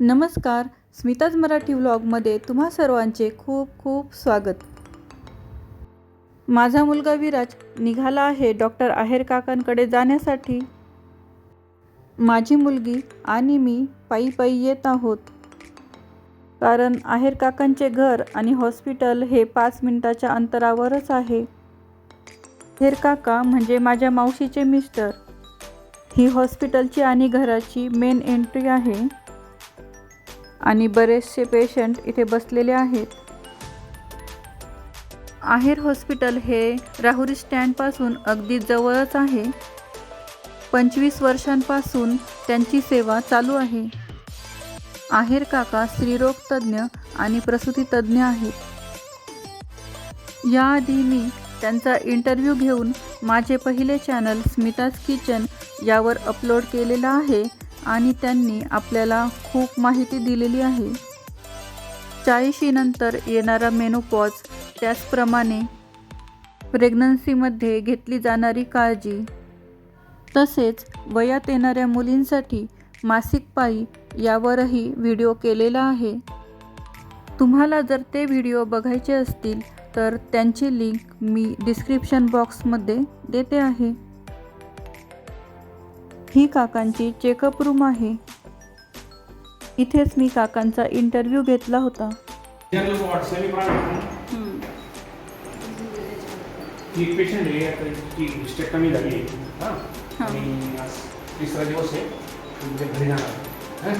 नमस्कार स्मिताज मराठी व्लॉगमध्ये तुम्हा सर्वांचे खूप खूप स्वागत. माझा मुलगा विराज निघाला आहे डॉक्टर आहेर काकांकडे जाण्यासाठी. माझी मुलगी आणि मी पायी पायी येत आहोत. कारण आहेर काकांचे घर आणि हॉस्पिटल हे पाच मिनिटाच्या अंतरावरच आहे. आहेर काका म्हणजे माझ्या मावशीचे मिस्टर. ही हॉस्पिटलची आणि घराची मेन एंट्री आहे. आणि बरेचसे पेशंट इथे बसलेले आहेत. आहेर हॉस्पिटल हे राहुरी स्टँडपासून अगदी जवळच आहे. पंचवीस वर्षांपासून त्यांची सेवा चालू आहे. आहेर काका स्त्रीरोग तज्ज्ञ आणि प्रसूती तज्ज्ञ आहेत. याआधी मी त्यांचा इंटरव्ह्यू घेऊन माझे पहिले चॅनल स्मिताज किचन यावर अपलोड केलेलं आहे. आणि त्यांनी आपल्याला खूप माहिती दिलेली आहे. चाळीशीनंतर येणारा मेनोपॉज त्याचप्रमाणे प्रेग्नन्सीमध्ये घेतली जाणारी काळजी तसेच वयात येणाऱ्या मुलींसाठी मासिक पाळी यावरही व्हिडिओ केलेला आहे. तुम्हाला जर ते व्हिडिओ बघायचे असतील तर त्यांची लिंक मी डिस्क्रिप्शन बॉक्समध्ये देते आहे. ही काकांची चेकअप रूम आहे. इथेच मी काकांचा इंटरव्ह्यू घेतला होता. एक पेशंट आहे आता ती कमी झाली आहे. हां. आणि आज तिसरा दिवस आहे ती उद्या घरी जाणार. हां?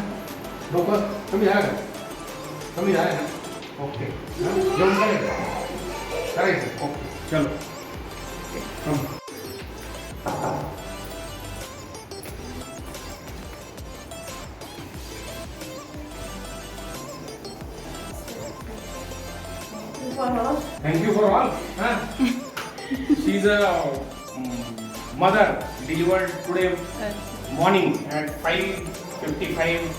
डोकं कमी झालं का? कमी झालं ना ओके. हां? जेवण करायचं? करायचं. ओके. चलो. कम Thank you for all. Huh? She's a um, mother delivered today morning at 5:55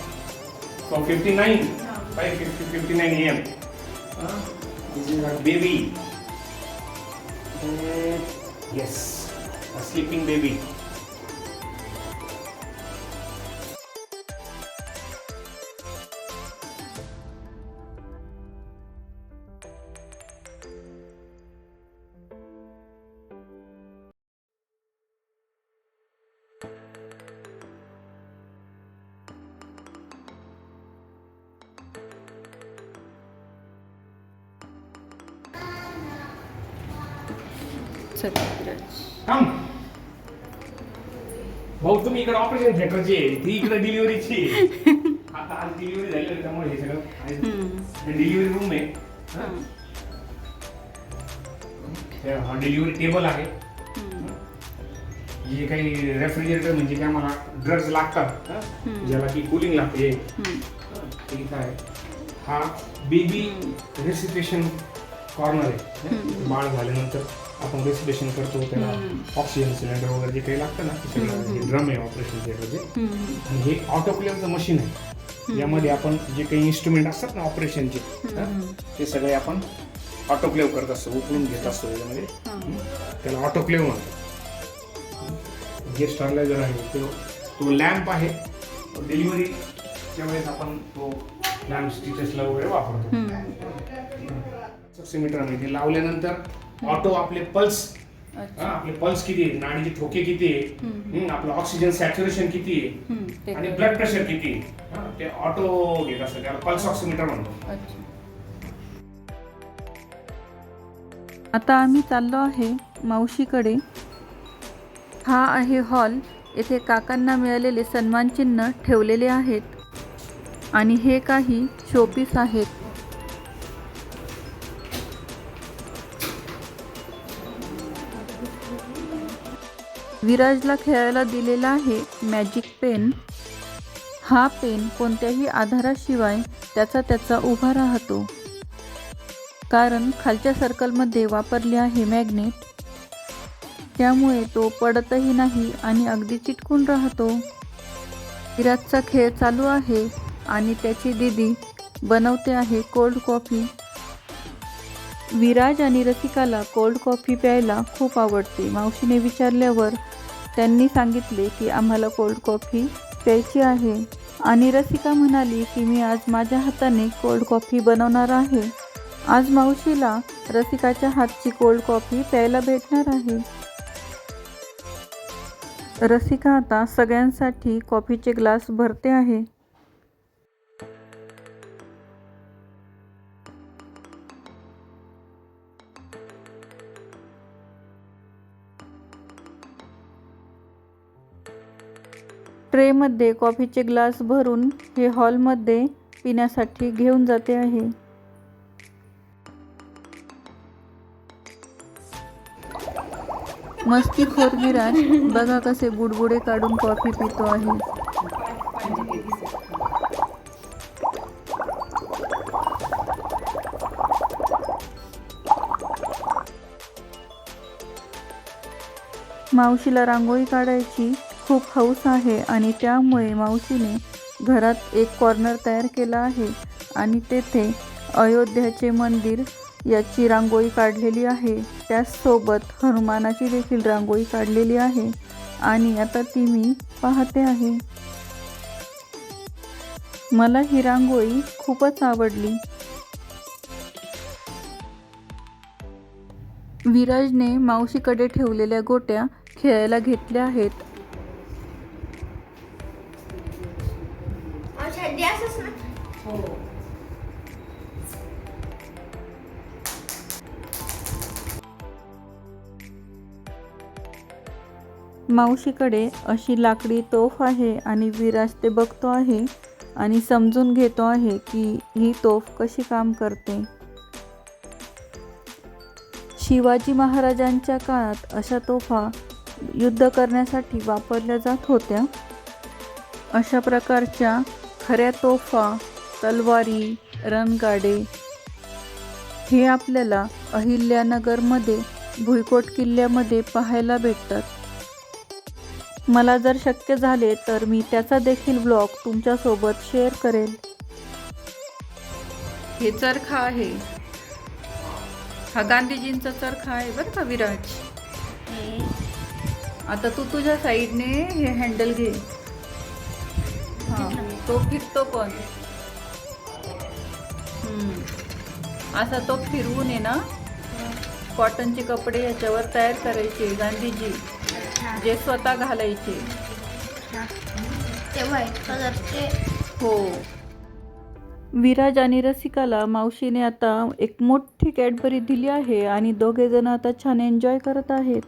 so 59 5:50 59 a.m. Huh? This is her baby. Uh, yes, a sleeping baby. Come. भाऊ तुम्ही इकडे ऑपरेशन थिएटरची ती इकडे डिलिव्हरीची आता आज डिलिव्हरी झाली त्यामुळे हे सगळं डिलिव्हरी रूम आहे. हा? डिलिव्हरी टेबल आहे. जे काही रेफ्रिजरेटर म्हणजे काय मला ड्रग्ज लागतात? ज्याला की कुलिंग लागते. हं, ठीक आहे. हा बेबी रेसिटेशन कॉर्नर आहे? बाळ झाल्यानंतर. आपण रेसिटेशन करतो त्याला ऑक्सिजन सिलेंडर वगैरे जे काही लागतं ना ते सगळं ड्रम आहे ऑपरेशन थिएटरचे आणि हे ऑटोक्लेवचं मशीन आहे. यामध्ये आपण जे काही इन्स्ट्रुमेंट असतात ना ऑपरेशनचे? ते सगळे आपण ऑटोक्लेव करत असतो उकळून घेत असतो याच्यामध्ये? त्याला ऑटोक्लेव म्हणतो जे स्टरलायझर आहे तो तो लॅम्प आहे. डिलिव्हरीच्या वेळेस आपण तो लॅम्प स्टिचेसला वगैरे वापरतो. ऑक्सिमीटर आहे ते लावल्यानंतर ऑटो आपले पल्स आपले पल्स किती आहे नाडीचे ठोके किती आहे आपलं ऑक्सिजन सॅच्युरेशन किती आहे? आणि ब्लड प्रेशर किती आहे? हं, ते ऑटो घेत असतं त्याला पल्स ऑक्सिमीटर म्हणतो. आता आम्ही चाललो आहे मावशीकडे. हा आहे हॉल. येथे काकांना मिळालेले सन्मान चिन्ह ठेवलेले आहेत. आणि हे काही शोपीस आहेत. विराजला खेळायला दिलेला आहे मॅजिक पेन हा पेन कोणत्याही आधाराशिवाय त्याचा त्याचा उभा राहतो. कारण खालच्या सर्कलमध्ये वापरले आहे मॅग्नेट त्यामुळे तो पडतही नाही आणि अगदी चिटकून राहतो. विराजचा खेळ चालू आहे आणि त्याची दीदी बनवते आहे कोल्ड कॉफी विराज आणि रसिकाला कोल्ड कॉफी प्यायला खूप आवडते. मावशीने विचारल्यावर त्यांनी सांगितले की आम्हाला कोल्ड कॉफी प्यायची आहे. आणि रसिका म्हणाली की मी आज माझ्या हाताने कोल्ड कॉफी बनवणार आहे. आज मावशीला रसिकाच्या हातची कोल्ड कॉफी प्यायला भेटणार आहे. रसिका आता सगळ्यांसाठी कॉफीचे ग्लास भरते आहे. ट्रेमध्ये कॉफीचे ग्लास भरून हे हॉलमध्ये पिण्यासाठी घेऊन जाते आहे. मस्तीखोर विराज बघा कसे बुडबुडे काढून कॉफी पितो आहे. मावशीला रांगोळी काढायची खूप हौस आहे आणि त्यामुळे मावशीने घरात एक कॉर्नर तयार केला आहे आणि तेथे अयोध्याचे मंदिर याची रांगोळी काढलेली आहे. त्याचसोबत हनुमानाची देखील रांगोळी काढलेली आहे आणि आता ती मी पाहते आहे. मला ही रांगोळी खूपच आवडली. विराजने मावशीकडे ठेवलेल्या गोट्या खेळायला घेतल्या आहेत असंच ना. मावशीकडे अशी लाकडी तोफ आहे आणि विराज ते बघतो आहे आणि समजून घेतो आहे की ही तोफ कशी काम करते. शिवाजी महाराजांच्या काळात अशा तोफा युद्ध करण्यासाठी वापरल्या जात होत्या. अशा प्रकारच्या खऱ्या तोफा तलवारी रणगाडे हे आपल्याला अहिल्यानगरमध्ये भुईकोट किल्ल्यामध्ये पाहायला भेटतात. मला जर शक्य झाले तर मी त्याचा देखील ब्लॉग तुमच्यासोबत शेअर करेल हे चरखा आहे. हा गांधीजींचा चरखा आहे बरं का विराज? आता तू तुझ्या साईडने हे हँडल घे. तो फिरतो पण. हम्म. असा तो फिरवून आहे ना कॉटनचे कपडे याच्यावर तयार करायचे गांधीजी जे स्वतः घालायचे. ते व्हाईट कलरचे. हो. विराज आणि रसिकाला मावशीने आता एक मोठी कॅडबरी दिली आहे आणि दोघे जण आता छान एन्जॉय करत आहेत.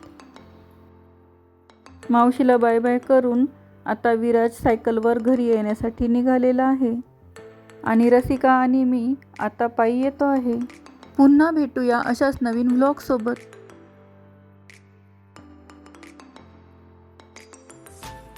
मावशीला बाय बाय करून आता विराज सायकलवर घरी येण्यासाठी निघालेला आहे. आणि रसिका आणि मी आता पायी येतो आहे. पुन्हा भेटूया अशाच नवीन व्लॉगसोबत